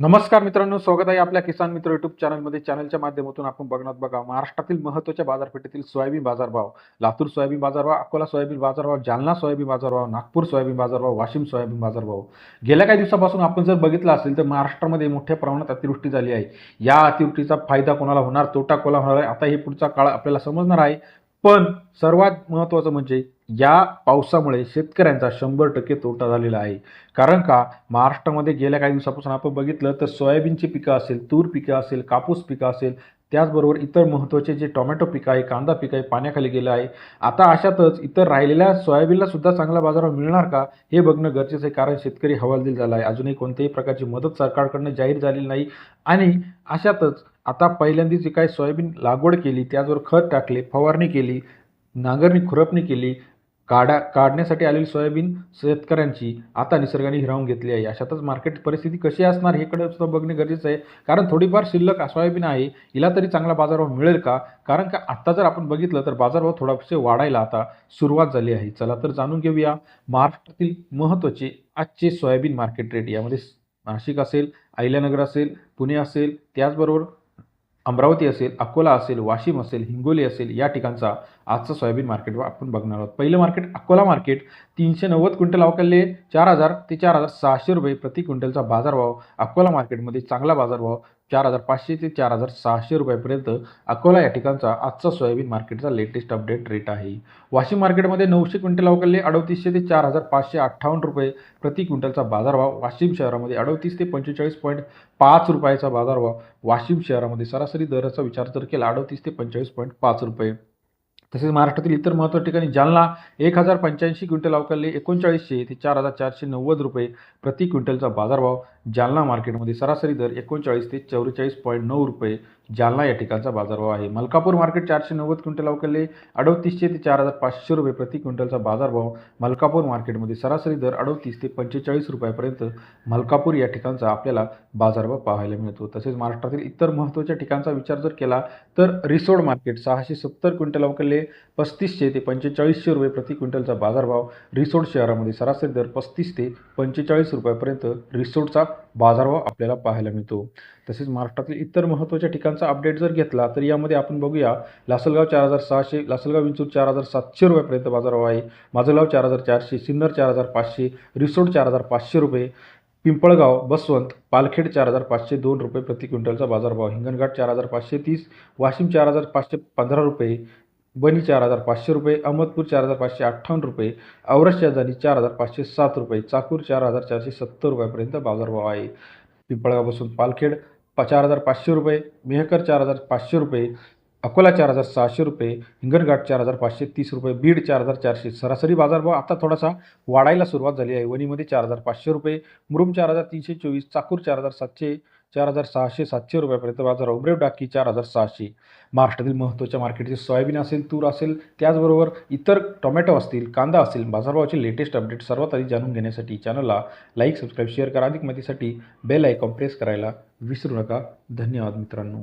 नमस्कार मित्रांनो स्वागत आहे आपल्या किसान मित्र युट्यूब चॅनलमध्ये चॅनलच्या माध्यमातून आपण बघणार बघा महाराष्ट्रातील महत्त्वाच्या बाजारपेठेतील सोयाबीन बाजारभाव. लातूर सोयाबीन बाजारभाव अकोला सोयाबीन बाजारभाव जालना सोयाबीन बाजारभाव नागपूर सोयाबीन बाजारभाव वाशिम सोयाबीन बाजारभाव. गेल्या काही दिवसापासून आपण जर बघितलं असेल तर महाराष्ट्रामध्ये मोठ्या प्रमाणात अतिवृष्टी झाली आहे. या अतिवृष्टीचा फायदा कोणाला होणार? तोटा कोणाला होणार आहे? आता हे पुढचा काळ आपल्याला समजणार आहे. पण सर्वात महत्त्वाचं म्हणजे या पावसामुळे शेतकऱ्यांचा शंभर टक्के तोटा झालेला आहे. कारण का? महाराष्ट्रामध्ये गेल्या काही दिवसापासून आपण बघितलं तर सोयाबीनची पिकं असेल तूर पिकं असेल कापूस पिकं असेल त्याचबरोबर इतर महत्त्वाचे जे टोमॅटो पिकं आहे कांदा पिकं आहे पाण्याखाली गेलं आहे. आता अशातच इतर राहिलेल्या सोयाबीनला सुद्धा चांगला बाजार मिळणार का? हे बघणं गरजेचं आहे कारण शेतकरी हवालदिल झाला आहे. अजूनही कोणत्याही प्रकारची मदत सरकारकडनं जाहीर झालेली नाही. आणि अशातच आता पहिल्यांदा जी काही सोयाबीन लागवड केली त्याचबरोबर खत टाकले फवारणी केली नांगरणी खुरपणी केली काढा काढण्यासाठी आलेली सोयाबीन शेतकऱ्यांची आता निसर्गाने हिरावून घेतली आहे. अशातच मार्केट परिस्थिती कशी असणार हेकडे सुद्धा बघणे गरजेचं आहे. कारण थोडीफार शिल्लक सोयाबीन आहे हिला तरी चांगला बाजारभाव मिळेल का? कारण का आत्ता जर आपण बघितलं तर बाजारभाव थोडासे वाढायला आता सुरुवात झाली आहे. चला तर जाणून घेऊया महाराष्ट्रातील महत्त्वाचे आजचे सोयाबीन मार्केट रेट यामध्ये नाशिक असेल अहिल्यानगर असेल पुणे असेल त्याचबरोबर अमरावती असेल अकोला असेल वाशिम असेल हिंगोली असेल या ठिकाणचा आजचं सोयाबीन मार्केट आपण बघणार आहोत. पहिलं मार्केट अकोला मार्केट तीनशे नव्वद क्विंटल अवकाले चार हजार ते चार हजार सहाशे रुपये प्रति क्विंटलचा बाजारभाव अकोला मार्केटमध्ये चांगला बाजारभाव चार हजार पाचशे ते चार हजार सहाशे रुपयापर्यंत अकोला या ठिकाणचा आजचा सोयाबीन मार्केटचा लेटेस्ट अपडेट रेट आहे. वाशिम मार्केटमध्ये नऊशे क्विंटल अवकाले अडतीसशे ते चार हजार पाचशे अठ्ठावन्न रुपये प्रति क्विंटलचा बाजारभाव. वाशिम शहरामध्ये अडतीस ते पंचेचाळीस पॉईंट पाच रुपयाचा बाजारभाव. वाशिम शहरामध्ये सरासरी दराचा विचार जर केला अडतीस ते पंचेचाळीस पॉईंट पाच रुपये. तसेच महाराष्ट्रातील इतर महत्त्वाच्या ठिकाणी जालना एक हजार पंच्याऐंशी क्विंटल अवकाले एकोणचाळीसशे ते चार हजार चारशे नव्वद रुपये प्रति क्विंटलचा बाजारभाव जालना मार्केटमध्ये सरासरी दर एकोणचाळीस ते चौवेचाळीस पॉईंट नऊ रुपये जालना या ठिकाणचा बाजारभाव आहे. मलकापूर मार्केट चारशे नव्वद क्विंटल अवकाले अडोतीसशे ते चार हजार पाचशे रुपये प्रति क्विंटलचा बाजारभाव मलकापूर मार्केटमध्ये सरासरी दर अडतीस ते पंचेचाळीस रुपयापर्यंत मलकापूर या ठिकाणचा आपल्याला बाजारभाव पाहायला मिळतो. तसेच महाराष्ट्रातील इतर महत्त्वाच्या ठिकाणचा विचार जर केला तर रिसोड मार्केट सहाशे सत्तर क्विंटल अवकाले पस्तीसशे ते पंचेचाळीसशे रुपये प्रति क्विंटलचा बाजारभाव. रिसोड शहरामध्ये सरासरी दर पस्तीस ते पंचेचाळीस रुपयापर्यंत रिसोडचा बाजारभाव आपल्याला पाहायला मिळतो. तसेच महाराष्ट्रातील इतर महत्त्वाच्या ठिकाणचा अपडेट जर घेतला तर यामध्ये आपण बघूया लासलगाव चार हजार सहाशे लासलगाव विंचूर चार हजार सातशे रुपयापर्यंत बाजारभाव आहे. माझगाव चार हजार चारशे सिन्नर चार हजार पाचशे रिसोड चार हजार पाचशे रुपये पिंपळगाव बसवंत पालखेड चार हजार पाचशे दोन रुपये प्रति क्विंटलचा बाजारभाव हिंगणघाट चार हजार पाचशे तीस वाशिम चार हजार पाचशे पंधरा रुपये बनी चार हजार पाचशे रुपये अहमदपूर चार हजार पाचशे अठ्ठावन्न रुपये औरस शेजारी चार हजार पाचशे सात रुपये चाकूर चार हजार चारशे सत्तर रुपयापर्यंत बाजारभाव आहे पिंपळगावपासून पालखेड पा चार हजार पाचशे रुपये मेहकर चार हजार पाचशे रुपये अकोला चार हजार सहाशे रुपये हिंगणघाट चार हजार पाचशे तीस रुपये बीड चार हजार चारशे सरासरी बाजारभाव आता थोडासा वाढायला सुरुवात झाली आहे वणीमध्ये चार हजार पाचशे रुपये मुरुम चार हजार तीनशे चोवीस चाकूर चार हजार सातशे चार हजार सहाशे सातशे रुपयापर्यंत बाजार उमरेव डाकी चार हजार सहाशे. महाराष्ट्रातील महत्त्वाच्या मार्केटचे सोयाबीन असेल तूर असेल त्याचबरोबर इतर टोमॅटो असतील कांदा असेल बाजारभावाचे लेटेस्ट अपडेट सर्वात आधी जाणून घेण्यासाठी चॅनलला लाईक सबस्क्राईब शेअर करा. अधिक माहितीसाठी बेल आयकॉन प्रेस करायला विसरू नका. धन्यवाद मित्रांनो.